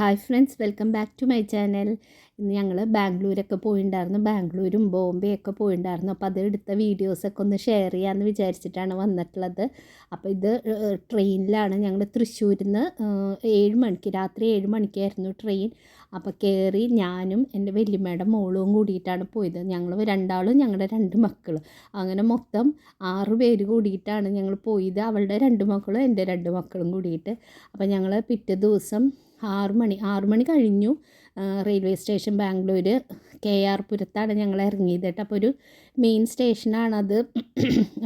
Hi friends welcome back to my channel ഇന്ന് ഞങ്ങൾ ബാംഗ്ലൂരൊക്കെ പോയിണ്ടായിരുന്നു. ബാംഗ്ലൂരും ബോംബെ ഒക്കെ പോയിണ്ടായിരുന്നു. അപ്പോൾ അതെടുത്ത വീഡിയോസൊക്കെ ഒന്ന് ഷെയർ ചെയ്യാമെന്ന് വിചാരിച്ചിട്ടാണ് വന്നിട്ടുള്ളത്. അപ്പോൾ ഇത് ട്രെയിനിലാണ് ഞങ്ങൾ തൃശ്ശൂരിൽ നിന്ന് ഏഴ് മണിക്ക് രാത്രി ഏഴ് മണിക്കായിരുന്നു ട്രെയിൻ. അപ്പോൾ കയറി ഞാനും എന്റെ വല്യമ്മയുടെ മോളും കൂടിയിട്ടാണ് പോയത്. ഞങ്ങൾ രണ്ടാളും ഞങ്ങളുടെ രണ്ട് മക്കളും. അങ്ങനെ മൊത്തം ആറ് പേര് കൂടിയിട്ടാണ് ഞങ്ങൾ പോയത്. അവളുടെ രണ്ട് മക്കളും എന്റെ രണ്ട് മക്കളും കൂടിയിട്ട്. അപ്പോൾ ഞങ്ങൾ പിറ്റേ ദിവസം ആറ് മണി ആറു മണി കഴിഞ്ഞു. Railway station Bangalore K R പുരത്താണ് ഞങ്ങൾ ഇറങ്ങിയത് കേട്ടോ. അപ്പോൾ ഒരു മെയിൻ സ്റ്റേഷനാണത്.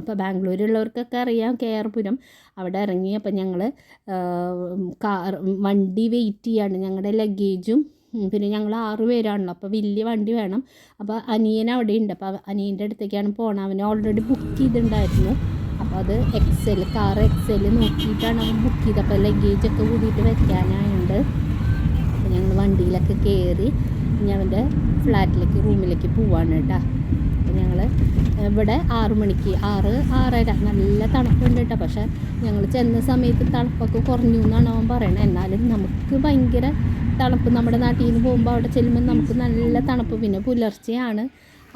അപ്പോൾ ബാംഗ്ലൂരുള്ളവർക്കൊക്കെ അറിയാം കെ ആർ പുരം. അവിടെ ഇറങ്ങി അപ്പോൾ ഞങ്ങൾ കാർ വണ്ടി വെയിറ്റ് ചെയ്യാണ്. ഞങ്ങളുടെ ലഗേജും പിന്നെ ഞങ്ങൾ ആറ് പേരാണല്ലോ. അപ്പോൾ വലിയ വണ്ടി വേണം. അപ്പോൾ അനിയൻ അവിടെ ഉണ്ട് അപ്പോൾ അനിയന്റെ അടുത്തേക്കാണ് പോകണം അവനെ ഓൾറെഡി ബുക്ക് ചെയ്തിട്ടുണ്ടായിരുന്നു. അത് എക്സൽ കാർ എക്സൽ നോക്കിയിട്ടാണ് അവൻ ബുക്ക് ചെയ്തത്. അപ്പോൾ ലഗേജൊക്കെ കൂടിയിട്ട് വെക്കാനായുണ്ട് അപ്പോൾ ഞങ്ങൾ വണ്ടിയിലൊക്കെ കയറി ഇനി അവന്റെ ഫ്ലാറ്റിലേക്ക് റൂമിലേക്ക് പോവാണ് കേട്ടോ. അപ്പോൾ ഞങ്ങൾ ഇവിടെ ആറ് മണിക്ക് ആറ് ആറര നല്ല തണുപ്പുണ്ട് കേട്ടോ. പക്ഷേ ഞങ്ങൾ ചെന്ന സമയത്ത് തണുപ്പൊക്കെ കുറഞ്ഞു എന്നാണ് അവൻ പറയണത്. എന്നാലും നമുക്ക് ഭയങ്കര തണുപ്പ് നമ്മുടെ നാട്ടിൽ നിന്ന് പോകുമ്പോൾ അവിടെ ചെല്ലുമ്പോൾ നമുക്ക് നല്ല തണുപ്പ്. പിന്നെ പുലർച്ചെയാണ്.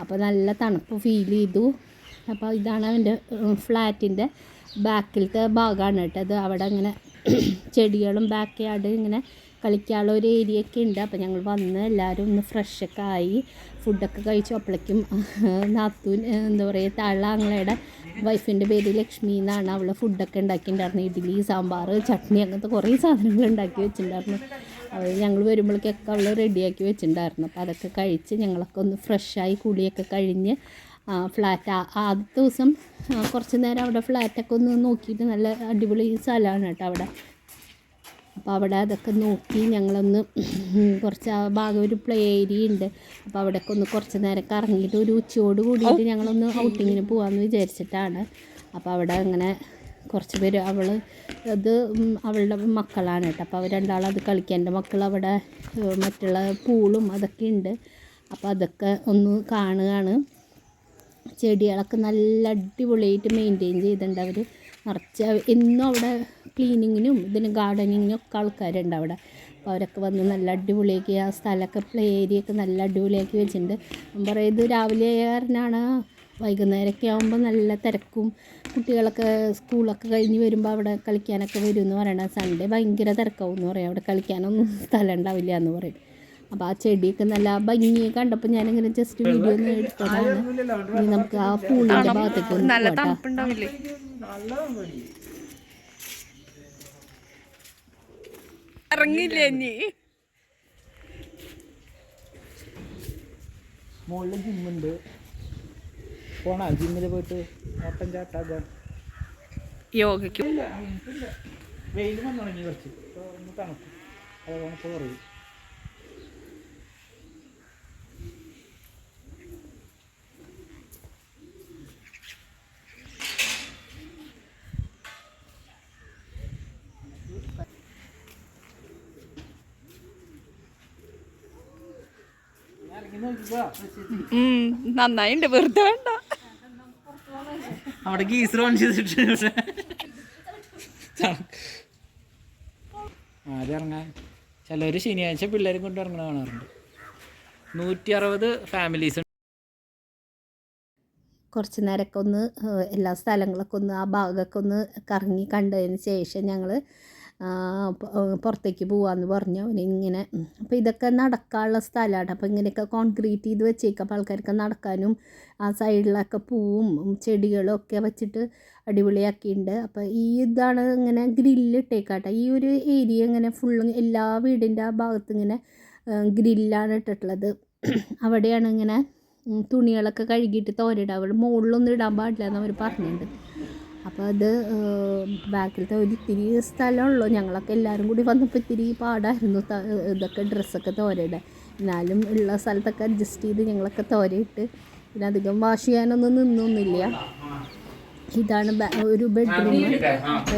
അപ്പോൾ നല്ല തണുപ്പ് ഫീൽ ചെയ്തു. അപ്പോൾ ഇതാണ് അവന്റെ ഫ്ലാറ്റിന്റെ ബാക്കിലത്തെ ഭാഗമാണ് കേട്ടോ. അത് അവിടെ ഇങ്ങനെ ചെടികളും ബാക്ക് യാർഡ് ഇങ്ങനെ കളിക്കാനുള്ള ഒരു ഏരിയ ഒക്കെ ഉണ്ട്. അപ്പോൾ ഞങ്ങൾ വന്ന് എല്ലാവരും ഒന്ന് ഫ്രഷൊക്കെ ആയി ഫുഡൊക്കെ കഴിച്ചു. അപ്പോഴേക്കും നാത്തൂൻ എന്താ പറയുക താഴെ ആങ്ങളയുടെ വൈഫിന്റെ പേര് ലക്ഷ്മി എന്നാണ് അവൾ ഫുഡൊക്കെ ഉണ്ടാക്കിയിട്ടുണ്ടായിരുന്നു. ഇഡ്ഡലി സാമ്പാർ ചട്നി അങ്ങനത്തെ കുറേ സാധനങ്ങൾ ഉണ്ടാക്കി വെച്ചിട്ടുണ്ടായിരുന്നു. അവൾ ഞങ്ങൾ വരുമ്പോഴേക്കൊക്കെ അവൾ റെഡിയാക്കി വെച്ചിട്ടുണ്ടായിരുന്നു. അപ്പോൾ അതൊക്കെ കഴിച്ച് ഞങ്ങളൊക്കെ ഒന്ന് ഫ്രഷായി കുളിയൊക്കെ കഴിഞ്ഞ് ഫ്ലാറ്റ് ആദ്യത്തെ ദിവസം കുറച്ച് നേരം അവിടെ ഫ്ലാറ്റൊക്കെ ഒന്ന് നോക്കിയിട്ട് നല്ല അടിപൊളി സ്ഥലമാണ് കേട്ടോ അവിടെ. അപ്പോൾ അവിടെ അതൊക്കെ നോക്കി ഞങ്ങളൊന്ന് കുറച്ച് ആ ഭാഗം ഒരു പ്ലേ ഏരിയ ഉണ്ട്. അപ്പോൾ അവിടെയൊക്കെ ഒന്ന് കുറച്ച് നേരം കറങ്ങിയിട്ട് ഒരു ഉച്ചയോട് കൂടിയിട്ട് ഞങ്ങളൊന്ന് ഔട്ടിങ്ങിന് പോകാമെന്ന് വിചാരിച്ചിട്ടാണ്. അപ്പോൾ അവിടെ അങ്ങനെ കുറച്ച് പേര് അവൾ അത് അവളുടെ മക്കളാണ് കേട്ടോ. അപ്പോൾ അവർ രണ്ടാളും അത് കളിക്കാൻ എന്റെ മക്കൾ അവിടെ മറ്റുള്ള പൂളും അതൊക്കെ ഉണ്ട്. അപ്പോൾ അതൊക്കെ ഒന്ന് കാണുകയാണ്. ചെടികളൊക്കെ നല്ല അടിപൊളിയായിട്ട് മെയിന്റെയിൻ ചെയ്തിട്ടുണ്ട് അവർ നിറച്ച് എന്നും അവിടെ ക്ലീനിങ്ങിനും ഇതിന് ഗാർഡനിങ്ങിനും ഒക്കെ ആൾക്കാരുണ്ട് അവിടെ. അപ്പോൾ അവരൊക്കെ വന്ന് നല്ല അടിപൊളിയാക്കി ആ സ്ഥലമൊക്കെ പ്ലേ ഏരിയൊക്കെ നല്ല അടിപൊളിയാക്കി വെച്ചിട്ടുണ്ട്. ഞാൻ പറയും രാവിലെ കാരനാണ് വൈകുന്നേരമൊക്കെ ആകുമ്പോൾ നല്ല തിരക്കും. കുട്ടികളൊക്കെ സ്കൂളൊക്കെ കഴിഞ്ഞ് വരുമ്പോൾ അവിടെ കളിക്കാനൊക്കെ വരും എന്ന് പറയണത് സൺഡേ ഭയങ്കര തിരക്കാവും എന്ന് പറയും. അവിടെ കളിക്കാനൊന്നും സ്ഥലം ഉണ്ടാവില്ല എന്ന് പറയും. അപ്പോൾ ആ ചെടിയൊക്കെ നല്ല ഭംഗി കണ്ടപ്പോൾ ഞാനിങ്ങനെ ജസ്റ്റ് വീഡിയോ ഒന്ന് എടുത്തതാണ്. ഇനി നമുക്ക് ആ പൂളിന്റെ ഭാഗത്തേക്ക് ഒന്ന് ഇറങ്ങില്ലേ നീ മുകളിൽ ജിമ്മുണ്ട് പോണാ? ജിമ്മിൽ പോയിട്ട് ഓട്ടം ചാട്ടാ യോഗയ്ക്ക്. വെയിൽ വന്നു തുടങ്ങി കുറച്ച്. തണുപ്പ്. അതുകൊണ്ട് കുറയും നന്നായിണ്ട്. വെറുതെ വേണ്ട. അവിടെ ഗീസർ ഓൺ ചെയ്തിട്ട് ആദ്യം ഇറങ്ങാൻ? ചിലർ ശനിയാഴ്ച പിള്ളേരും കൊണ്ട് ഇറങ്ങണ കാണാറുണ്ട്. നൂറ്റി അറുപത് ഫാമിലീസ് കുറച്ച് നേരമൊക്കെ ഒന്ന് എല്ലാ സ്ഥലങ്ങളൊക്കെ ഒന്ന് ആ ഭാഗമൊക്കെ ഒന്ന് കറങ്ങി കണ്ടതിന് ശേഷം ഞങ്ങൾ പുറത്തേക്ക് പോവാന്ന് പറഞ്ഞു. അവന് ഇങ്ങനെ അപ്പോൾ ഇതൊക്കെ നടക്കാനുള്ള സ്ഥലമാണ്. അപ്പോൾ ഇങ്ങനെയൊക്കെ കോൺക്രീറ്റ് ചെയ്ത് വെച്ചേക്ക. അപ്പോൾ ആൾക്കാർക്ക് നടക്കാനും ആ സൈഡിലൊക്കെ പൂവും ചെടികളും ഒക്കെ വെച്ചിട്ട് അടിപൊളിയാക്കിയിട്ടുണ്ട് അപ്പോൾ ഈ ഇതാണ് ഇങ്ങനെ ഗ്രില്ലിട്ടേക്കാട്ടെ ഈ ഒരു ഏരിയ ഇങ്ങനെ ഫുള്ള് എല്ലാ വീടിന്റെ ആ ഭാഗത്ത് ഇങ്ങനെ ഗ്രില്ലാണ് ഇട്ടിട്ടുള്ളത്. അവിടെയാണ് ഇങ്ങനെ തുണികളൊക്കെ കഴുകിയിട്ട് തോരിടാവുള്ളൂ മുകളിലൊന്നും ഇടാൻ പാടില്ല എന്ന് അവർ പറഞ്ഞിട്ടുണ്ട് അപ്പോൾ അത് ബാക്കിലത്തെ ഒരു ഇത്തിരി സ്ഥലമുള്ളൂ. ഞങ്ങളൊക്കെ എല്ലാവരും കൂടി വന്നപ്പോൾ ഇത്തിരി പാടായിരുന്നു ഇതൊക്കെ ഡ്രസ്സൊക്കെ തോരയിടാൻ എന്നാലും ഉള്ള സ്ഥലത്തൊക്കെ അഡ്ജസ്റ്റ് ചെയ്ത് ഞങ്ങളൊക്കെ തോരയിട്ട് പിന്നെ അധികം വാഷ് ചെയ്യാനൊന്നും നിന്നൊന്നുമില്ല. ഇതാണ് ഒരു ബെഡ്റൂം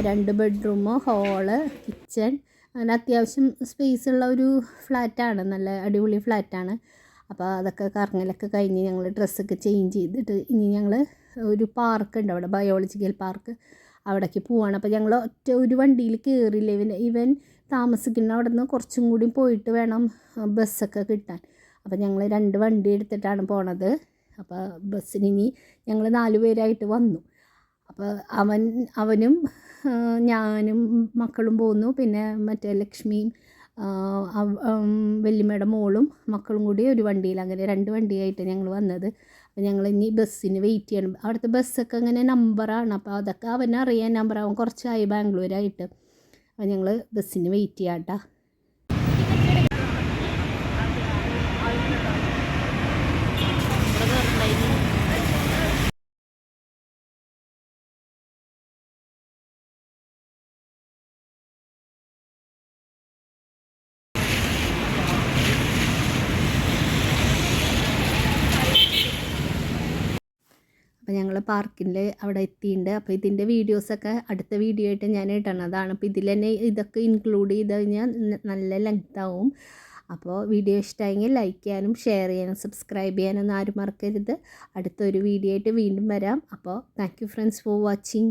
രണ്ട് ബെഡ്റൂം ഹോൾ കിച്ചൺ അങ്ങനെ അത്യാവശ്യം സ്പേസ് ഉള്ള ഒരു ഫ്ലാറ്റാണ് നല്ല അടിപൊളി ഫ്ലാറ്റാണ് അപ്പോൾ അതൊക്കെ കറങ്ങലൊക്കെ കഴിഞ്ഞ് ഞങ്ങൾ ഡ്രസ്സൊക്കെ ചേഞ്ച് ചെയ്തിട്ട് ഇനി ഞങ്ങൾ ഒരു പാർക്ക് ഉണ്ട് അവിടെ ബയോളജിക്കൽ പാർക്ക് അവിടേക്ക് പോവാണ്. അപ്പോൾ ഞങ്ങൾ ഒറ്റ ഒരു വണ്ടിയിൽ കയറില്ല ഇവൻ ഇവൻ താമസിക്കുന്ന അവിടെ നിന്ന് കുറച്ചും കൂടി പോയിട്ട് വേണം ബസ്സൊക്കെ കിട്ടാൻ. അപ്പോൾ ഞങ്ങൾ രണ്ട് വണ്ടി എടുത്തിട്ടാണ് പോണത്. അപ്പോൾ ബസ്സിന് ഇനി ഞങ്ങൾ നാല് പേരായിട്ട് വന്നു. അപ്പോൾ അവൻ അവനും ഞാനും മക്കളും പോന്നു. പിന്നെ മറ്റേ ലക്ഷ്മിയും വല്യമ്മയുടെ മോളും മക്കളും കൂടി ഒരു വണ്ടിയിൽ. അങ്ങനെ രണ്ട് വണ്ടിയായിട്ട് ഞങ്ങൾ വന്നത്. അപ്പോൾ ഞങ്ങൾ ഇനി ബസ്സിന് വെയിറ്റ് ചെയ്യണം. അവിടുത്തെ ബസ്സൊക്കെ അങ്ങനെ നമ്പറാണ് അപ്പോൾ അതൊക്കെ അവനറിയാൻ നമ്പർ അവൻ കുറച്ചായി ബാംഗ്ലൂരായിട്ട്. അപ്പോൾ ഞങ്ങൾ ബസ്സിന് വെയിറ്റ് ചെയ്യാം കേട്ടോ അപ്പോൾ ഞങ്ങൾ പാർക്കിൽ അവിടെ എത്തിയിട്ടുണ്ട് അപ്പോൾ ഇതിന്റെ വീഡിയോസൊക്കെ അടുത്ത വീഡിയോ ആയിട്ട് ഞാൻ ഇടണതാണ് അപ്പോൾ ഇതിൽ തന്നെ ഇതൊക്കെ ഇൻക്ലൂഡ് ചെയ്ത് കഴിഞ്ഞാൽ നല്ല ലെങ്ത് ആവും. അപ്പോൾ വീഡിയോ ഇഷ്ടമായെങ്കിൽ ലൈക്ക് ചെയ്യാനും ഷെയർ ചെയ്യാനും സബ്സ്ക്രൈബ് ചെയ്യാനൊന്നും ആരും മറക്കരുത്. അടുത്തൊരു വീഡിയോ ആയിട്ട് വീണ്ടും വരാം. അപ്പോൾ thank you friends for watching